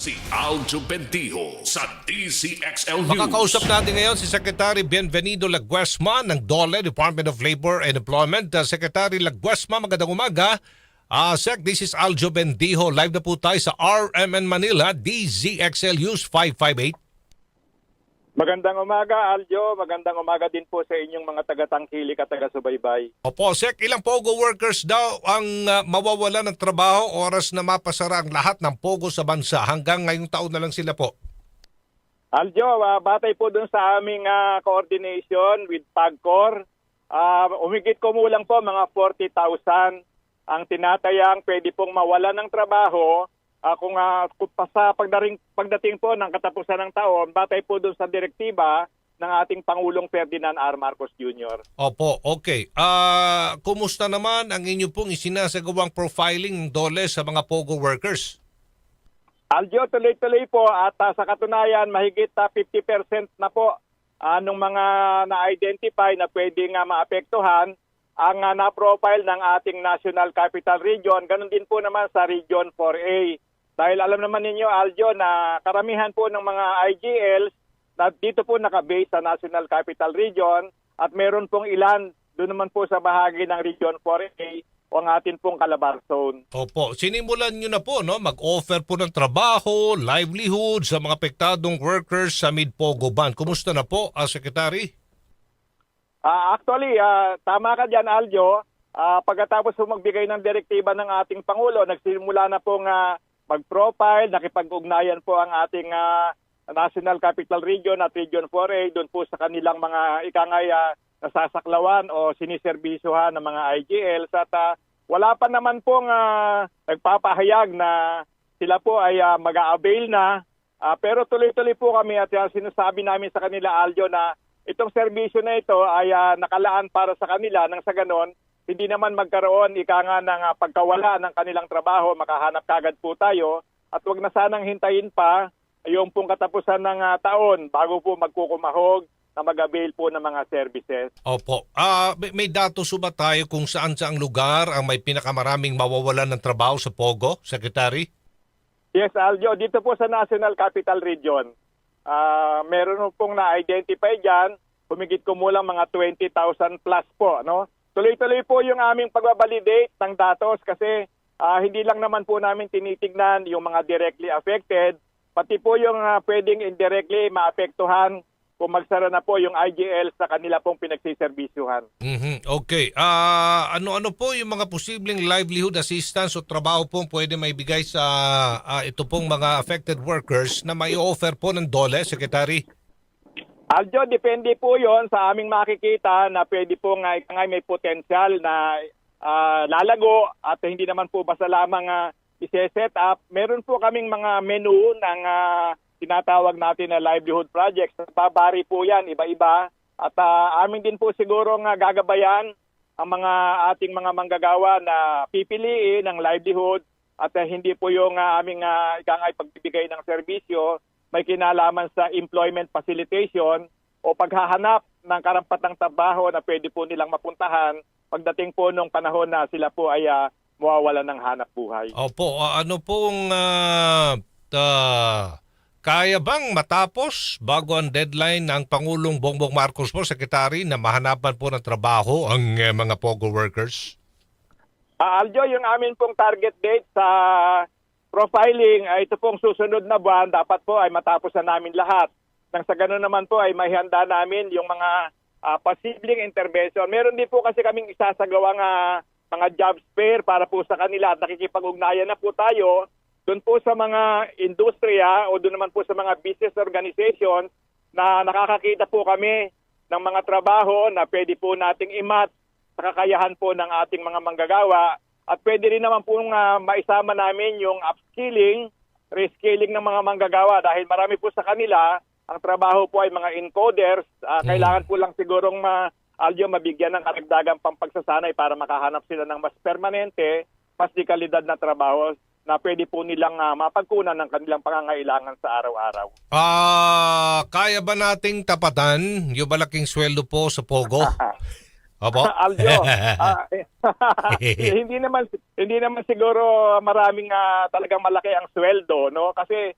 Si Aljo Bentijo sa DCXL News. Makakausap natin ngayon si Secretary Bienvenido Laguesma ng DOLE, Department of Labor and Employment. Uh, Secretary Laguesma, magandang umaga. Ah, Sec, this is Aljo Bendijo. Live na po tayo sa RMN Manila, DZXL News 558. Magandang umaga, Aljo. Magandang umaga din po sa inyong mga taga-tangkilik at taga-subaybay. Opo, Sec, ilang POGO workers daw ang uh, mawawala ng trabaho oras na mapasara ang lahat ng POGO sa bansa? Hanggang ngayong taon na lang sila po. Aljo, ah, batay po dun sa aming ah, coordination with PAGCOR, ah, umigit kumulang po mga 40,000 ang tinatayang pwede pong mawala ng trabaho ah, kung pa sa pagdating, pagdating po ng katapusan ng taon, batay po dun sa direktiba ng ating Pangulong Ferdinand R. Marcos Jr. Opo, okay. Ah, kumusta naman ang inyo pong isinasagawang profiling ng DOLE sa mga POGO workers? Aljo, tuloy-tuloy po at ah, sa katunayan, mahigit ah, 50% na po anong mga na-identify na pwedeng uh, maapektuhan ang ah, na-profile ng ating National Capital Region. Ganon din po naman sa Region 4A. Dahil alam naman ninyo, Aljo, na karamihan po ng mga IGLs na dito po nakabase sa National Capital Region at meron pong ilan doon naman po sa bahagi ng Region 4A o ang atin pong Calabar Zone. Opo, sinimulan nyo na po no, mag-offer po ng trabaho, livelihood sa mga apektadong workers sa Mid-Pogo Ban. Kumusta na po, ah, Secretary? Ah, actually, ah, tama ka dyan, Aljo. Ah, pagkatapos po magbigay ng direktiba ng ating Pangulo, nagsimula na pong ah, mag-profile, nakipag-ugnayan po ang ating ah, National Capital Region at Region 4A doon po sa kanilang mga ikangay ah, nasasaklawan o siniserbisyuhan ng mga IGLs at ah, wala pa naman pong ah, nagpapahayag na sila po ay ah, mag-a-avail na. Ah, pero tuloy-tuloy po kami at ah, sinasabi namin sa kanila Aljo na itong serbisyo na ito ay ah, nakalaan para sa kanila. Nang sa ganon hindi naman magkaroon ika nga ng ah, pagkawala ng kanilang trabaho makahanap kagad po tayo at wag na sanang hintayin pa yung pong katapusan ng ah, taon bago po magkukumahog na mag-avail po ng mga services. Opo. Ah, may, may datos ba tayo kung saan saang lugar ang may pinakamaraming mawawalan ng trabaho sa Pogo, Secretary? Yes, Aljo, dito po sa National Capital Region, ah meron pong na-identify dyan, humigit kumulang mga 20,000 plus po. No? Tuloy-tuloy po yung aming pagbabalidate ng datos kasi ah, hindi lang naman po namin tinitignan yung mga directly affected, pati po yung ah, pwedeng indirectly maapektuhan kung magsara na po yung IGL sa kanila pong pinagsiserbisyuhan. Mhm. Okay. Ah, ano-ano po yung mga posibleng livelihood assistance o trabaho pong pwede maibigay sa ah, ito pong mga affected workers na may offer po ng DOLE, Secretary? Aljo, depende po yon sa aming makikita na pwede po nga, nga may potensyal na ah, lalago at hindi naman po basta lamang uh, ise-set up. Meron po kaming mga menu ng ah, tinatawag natin na livelihood projects. Babari po yan, iba-iba. At ah, amin din po siguro nga gagabayan ang mga ating mga manggagawa na pipiliin ng livelihood at ah, hindi po yung ah, aming uh, ikangay pagbibigay ng serbisyo may kinalaman sa employment facilitation o paghahanap ng karampatang trabaho na pwede po nilang mapuntahan pagdating po nung panahon na sila po ay ah, mawawalan ng hanap buhay. Opo, ah, ano pong ah, ah, kaya bang matapos bago ang deadline ng Pangulong Bongbong Marcos po, Secretary, na mahanapan po ng trabaho ang eh, mga POGO workers? Ah, Aljo, yung amin pong target date sa profiling ay ito pong susunod na buwan dapat po ay matapos na namin lahat. Nang sa ganun naman po ay mahihanda namin yung mga ah, posibleng intervention. Meron din po kasi kaming isasagawang ah, mga job fair para po sa kanila at nakikipag-ugnayan na po tayo doon po sa mga industriya o doon naman po sa mga business organizations na nakakakita po kami ng mga trabaho na pwede po nating imat sa kakayahan po ng ating mga manggagawa at pwede rin naman po uh, maisama namin yung upskilling, reskilling ng mga manggagawa dahil marami po sa kanila ang trabaho po ay mga encoders. Ah, Kailangan po lang sigurong ma Aljo mabigyan ng karagdagang pampagsasanay para makahanap sila ng mas permanente, mas di kalidad na trabaho na pwede po nilang ah, mapagkunan ng kanilang pangangailangan sa araw-araw. Ah, kaya ba nating tapatan yung malaking sweldo po sa POGO? Opo. Aljo, ah, hindi naman hindi naman siguro maraming ah, talagang malaki ang sweldo, no? Kasi